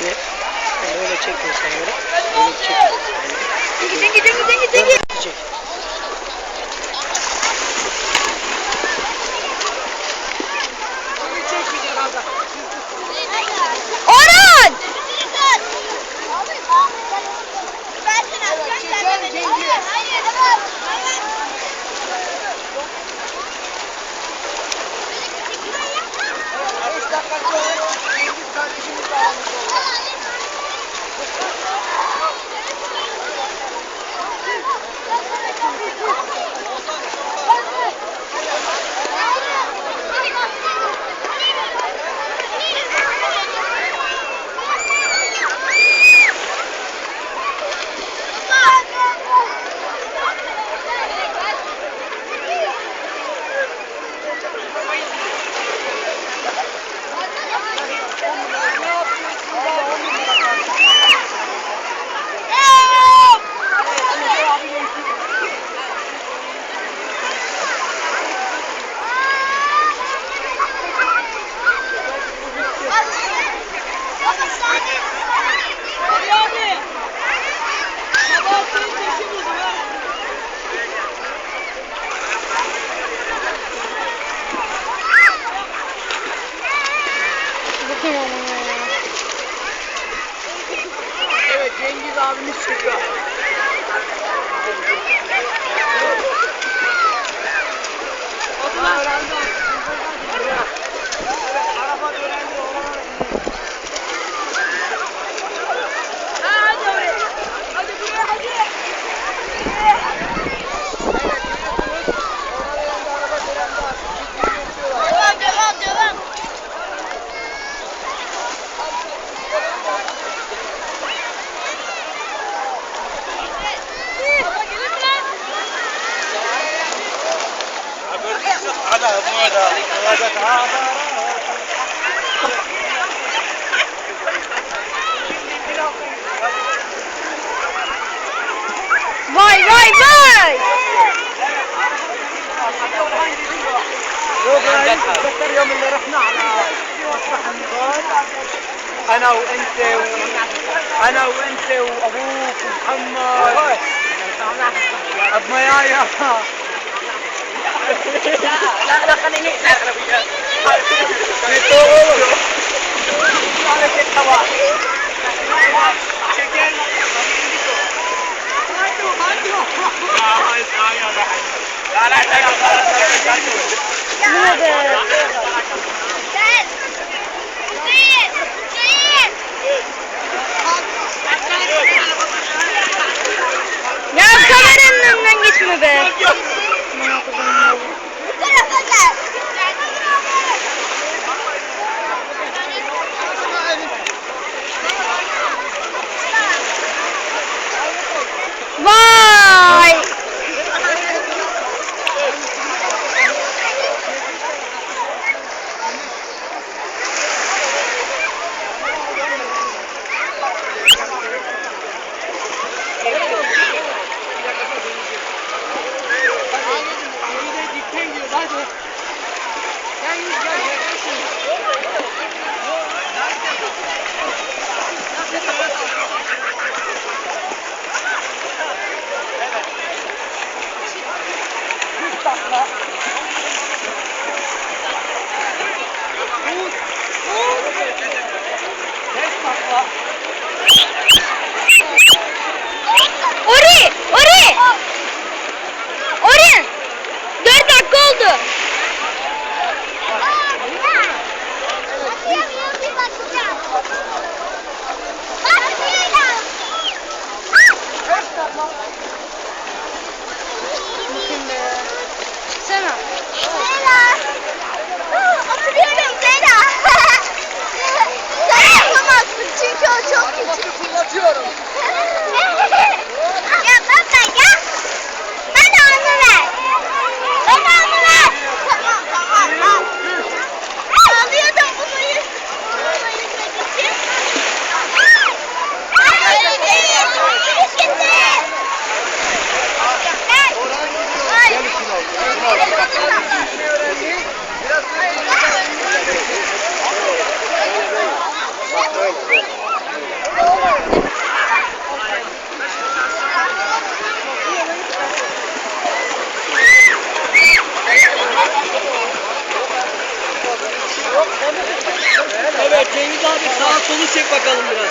Ve yani öyle çekmiyor sana göre. Böyle çekmiyor. Cengi cengi cengi cengi. Çek. Orhan! Evet abimiz Vay vay vay! تذكر يوم اللي رحنا على مسرح النضال أنا وأنت و... أنا وأنت وأبوك ومحمد أب ميايا لا لا خليني Gel. Gel. Gel. Ori! Ori! Ori! 4 dakika oldu. Sana. Solu çek bakalım biraz.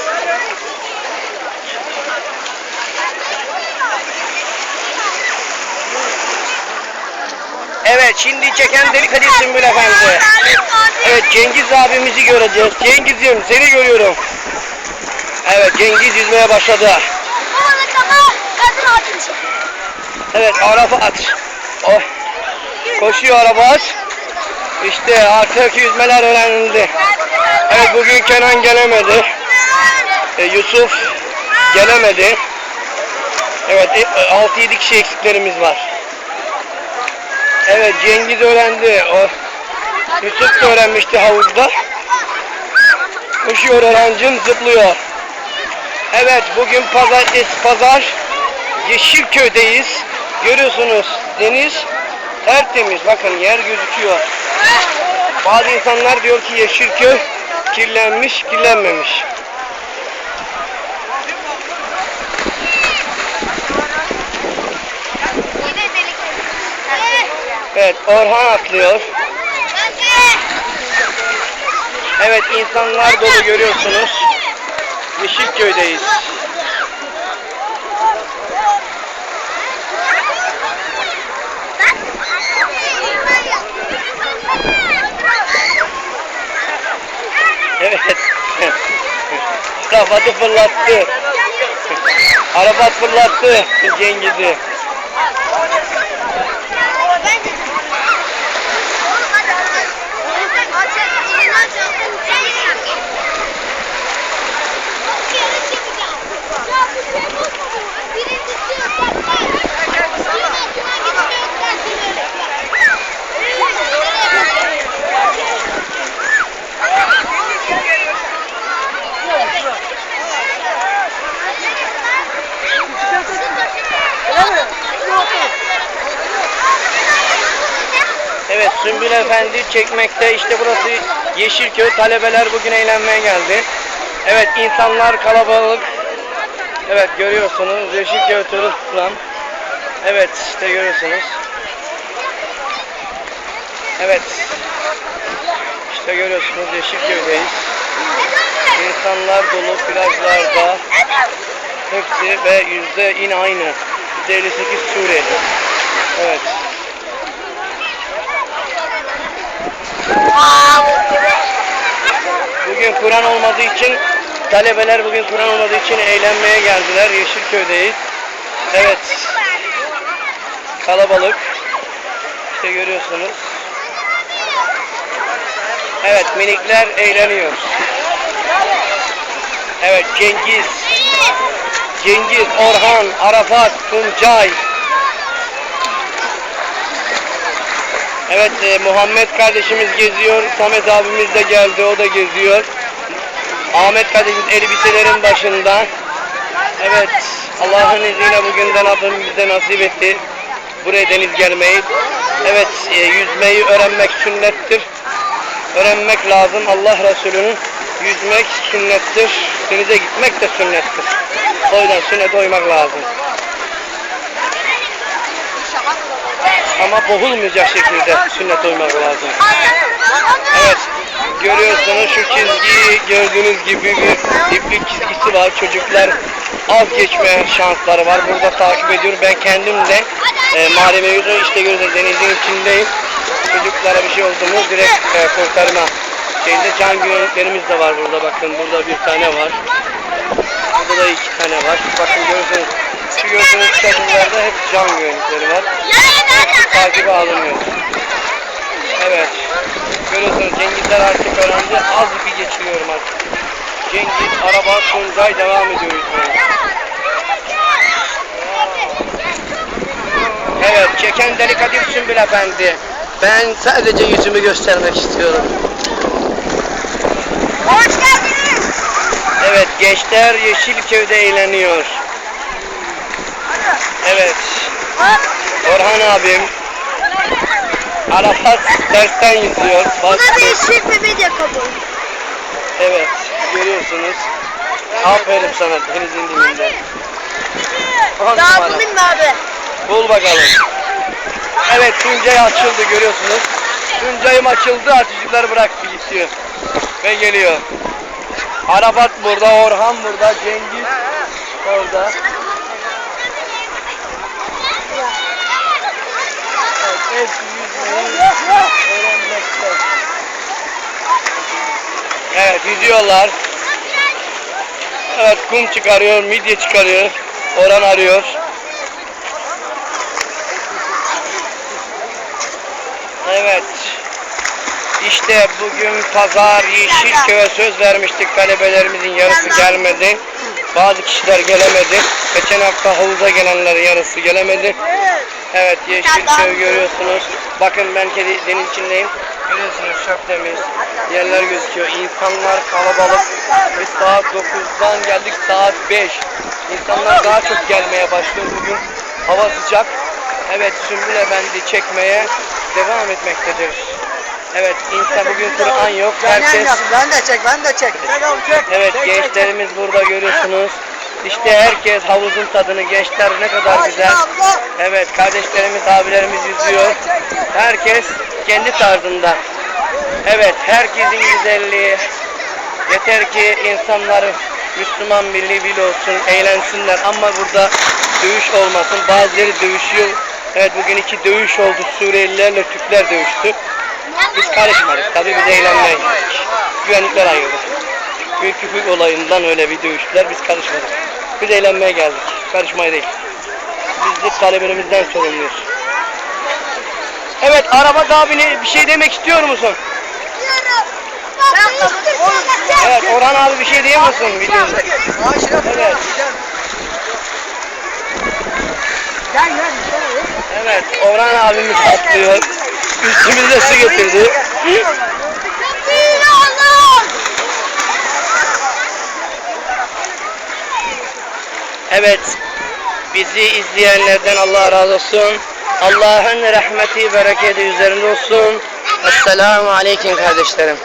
Evet şimdi çeken delik hadi Sümbül Efendi. Evet Cengiz abimizi göreceğiz. Cengiz'im seni görüyorum. Evet Cengiz yüzmeye başladı. Evet Arafat. Oh. Koşuyor Arafat. İşte artık yüzmeler öğrenildi. Evet bugün Kenan gelemedi. E, Yusuf gelemedi. Evet e, 6-7 kişi eksiklerimiz var. Evet Cengiz öğrendi. O, Yusuf da öğrenmişti havuzda. Koşuyor öğrencim zıplıyor. Evet bugün pazartesi pazar Yeşilköy'deyiz. Görüyorsunuz deniz tertemiz. Bakın yer gözüküyor. Bazı insanlar diyor ki Yeşilköy kirlenmiş, kirlenmemiş. Evet Orhan atlıyor. Evet insanlar dolu görüyorsunuz. Yeşilköy'deyiz. Fırlattı. Arafat fırlattı Cengiz'i. Evet Sümbül Efendi çekmekte. İşte burası Yeşilköy. Talebeler bugün eğlenmeye geldi. Evet insanlar kalabalık. Evet görüyorsunuz Yeşilköy Turistlan. Evet işte görüyorsunuz. Evet. İşte görüyorsunuz Yeşilköy'deyiz. İnsanlar dolu plajlarda. Hepsi ve yüzde yine aynı. Yüzde 58 Suriyeli. Evet. Bugün Kur'an olmadığı için talebeler bugün Kur'an olmadığı için eğlenmeye geldiler. Yeşilköy'deyiz. Evet. Kalabalık. İşte görüyorsunuz. Evet minikler eğleniyor. Evet Cengiz. Cengiz, Orhan, Arafat, Tuncay. Evet e, Muhammed kardeşimiz geziyor. Samet abimiz de geldi. O da geziyor. Ahmet kardeşimiz elbiselerin başında. Evet Allah'ın izniyle bugün de Rabbim bize nasip etti. Buraya deniz gelmeyi. Evet e, yüzmeyi öğrenmek sünnettir. Öğrenmek lazım. Allah Resulü'nün yüzmek sünnettir. Denize gitmek de sünnettir. O yüzden sünnete uymak lazım. Ama boğulmayacak şekilde sünnet uymak lazım. Evet. Görüyorsunuz şu çizgiyi gördüğünüz gibi bir iplik çizgisi var. Çocuklar az geçme şansları var. Burada takip ediyorum. Ben kendim de e, malzeme yüzü işte görüyorsunuz denizin içindeyim. Çocuklara bir şey oldu mu direkt e, kurtarma şeyinde can güvenliklerimiz de var burada. Bakın burada bir tane var. Burada da iki tane var. Bakın görüyorsunuz şu gördüğünüz çadırlarda hep can güvenlikleri var. Hepsi takibe alınıyor. Evet. Görüyorsunuz Cengizler artık öğrendi. Az bir geçiriyorum artık. Cengiz, araba, Tuncay devam ediyor yüzmeye. Evet, çeken deli Kadir Sümbül Efendi. Ben sadece yüzümü göstermek istiyorum. Hoş geldiniz. Evet, gençler Yeşilköy'de eğleniyor. Evet, Orhan abim. Arafat dersten yüzüyor. Buna bir eşlik ve medya kabul. evet, görüyorsunuz. Aferin sana denizin dibinde. Daha bulayım mı abi? Bul bakalım. Evet Tuncay açıldı görüyorsunuz. Tuncay'ım açıldı çocukları bıraktı gidiyor. Ve geliyor. Arafat burada, Orhan burada, Cengiz orada. Evet, hepsi yüzmeyi öğrenmekte. Evet, yüzüyorlar. Evet, kum çıkarıyor, midye çıkarıyor. Orhan arıyor. Evet. İşte bugün pazar Yeşilköy'e söz vermiştik talebelerimizin yarısı gelmedi. Bazı kişiler gelemedi. Geçen hafta havuza gelenlerin yarısı gelemedi. Evet Yeşilköy görüyorsunuz. Bakın ben kedi deniz içindeyim. Görüyorsunuz çok temiz. Yerler gözüküyor. İnsanlar kalabalık. Biz saat 9'dan geldik saat 5. İnsanlar daha çok gelmeye başlıyor bugün. Hava sıcak. Evet Sümbül Efendi çekmeye devam etmektedir. Evet insan bugün Kur'an yok. Herkes Ben de çek, ben de çek. Evet gençlerimiz burada görüyorsunuz. İşte herkes havuzun tadını gençler ne kadar güzel. Evet kardeşlerimiz abilerimiz yüzüyor. Herkes kendi tarzında. Evet herkesin güzelliği. Yeter ki insanlar Müslüman milli bil olsun, eğlensinler ama burada dövüş olmasın. Bazıları dövüşüyor. Evet bugün iki dövüş oldu. Suriyelilerle Türkler dövüştü. Biz karışmadık. Tabii biz eğlenmeye gittik. Güvenlikler ayırdı. Büyük küfür olayından öyle bir dövüştüler. Biz karışmadık. Biz eğlenmeye geldik. Karışmaya değil. Biz de talebelerimizden sorumluyuz. Evet Araba abine bir şey demek istiyor musun? Evet Orhan abi bir şey diyor musun videoda? Evet. Evet Orhan abimiz atlıyor. Üstümüze su getirdi. Evet. Bizi izleyenlerden Allah razı olsun. Allah'ın rahmeti, bereketi üzerinde olsun. Esselamu Aleyküm kardeşlerim.